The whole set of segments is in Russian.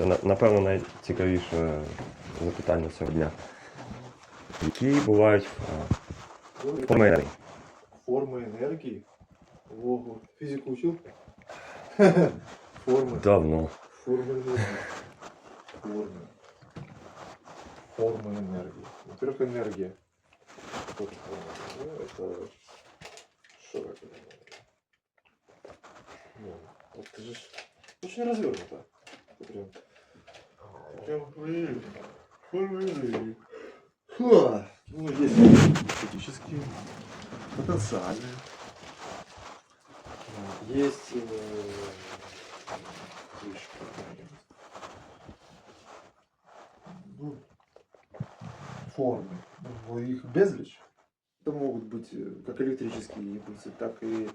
Це на- напевно найцікавіше запитання цього дня. Які бувають а, форми енергії? Формы энергии. Ого. Физику учил? Формы. Давно. Формы энергии. Формы. Формы энергии. Во-первых, энергия. Вот форма. Ну, это... Что это? Ну, вот ты же... ж Очень развернуто. Ты Прям... Ха! Ну, есть энергетические, потенциальные. Вот, Есть... э, вышка. Ну, формы. Ну, их безличь. Это могут быть э, как электрические импульсы, так и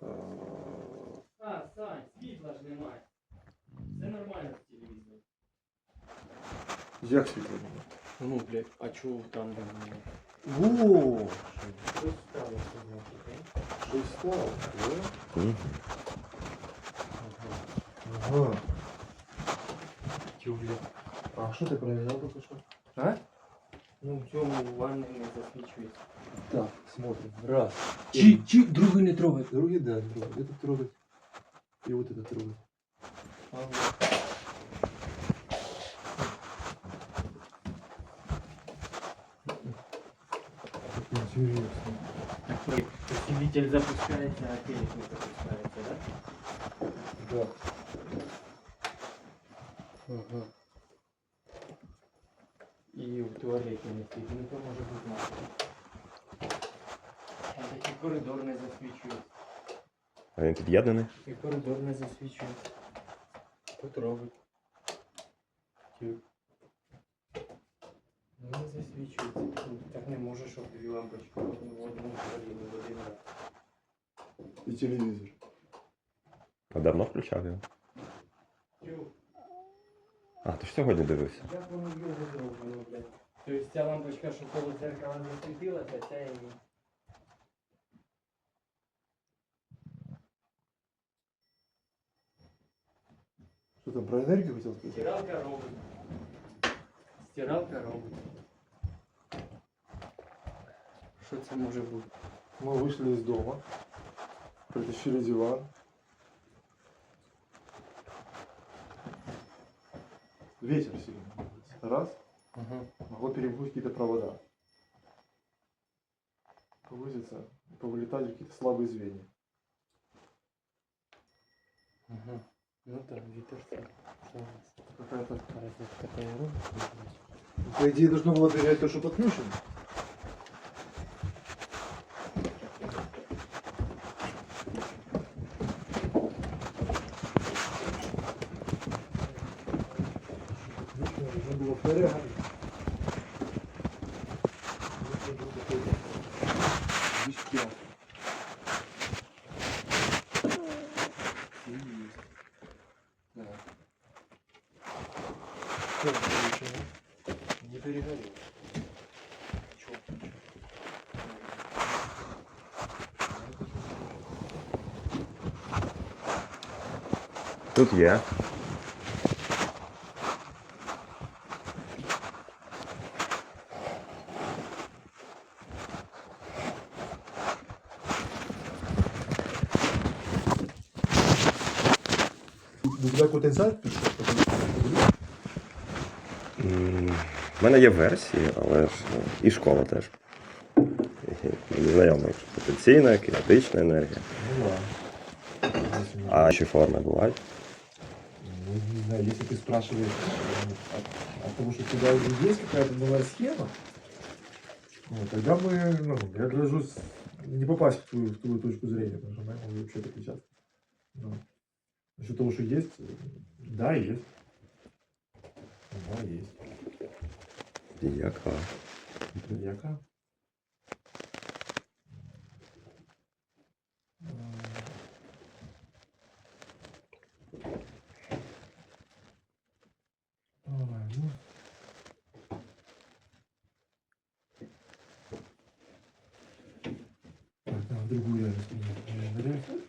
э, А, Сань, світла ж немає. Все нормально з телевізором. як світло немає. Ну, блядь, а чого там де немає? Во! Що сталося, значить, а? Що стало? Да? М. Ага. Тю, блядь. А що ти проверял только что? А? Ну, в цьому ванни не засвічується. Так, смотрим. Раз. Чи, чи другий не трогай. Другий, да, другий. Этот трогать. И вот этот трогать. Интересно. Усилитель запускається, а телек не запускається, да? Да. Ага. І в туалеті не стоїть, ну то може бути нахуй. А такий коридор не засвічується. А він під'єднаний? І коридор не засвічується. Тут робить. Тю. Ну, Не засвічується. Ну, Так не може, щоб дві лампочки в одну в одну сторону в один раз. И телевизор. А давно включав його? Тю. А, ти ж сьогодні дивився. Як воно його зроблено, блядь? Тобто ця лампочка, що коло дзеркала не світилася, ця і ні. Что там, про энергию хотел сказать? Стиралка робить. Стиралка робить. Що це може бути? Мы вышли из дома, притащили диван. Ветер сильный. Раз. Ага. Могло перепутать какие-то провода. Повыситься, повылетать какие-то слабые звенья. Ага. Ну так, вітер? Какая-то... Розетка така робить. По идее, должно было передать то, что подключено. Нужно было вторая Вещтя. Да. Там получилось? Не перегорел. Чё? Тут є. Ну, туда какой-то инсайт пришел? М, В мене є версії, але ж ну, і школа теж. І Мені знайомо, що потенційна, кінетична енергія. Ну да. А ще форми бувають. Ну, не знаю, если ты спрашиваешь э, от, от того, что у тебя уже есть какая-то новая схема, ну, тогда мы, ну, я грожусь не попасть в твою, в твою точку зрения, потому что мы могу вообще отличаться. Ну, насчет того, что есть, э, да, есть. Да, есть. Яка? Яка? Другую меня, наверное,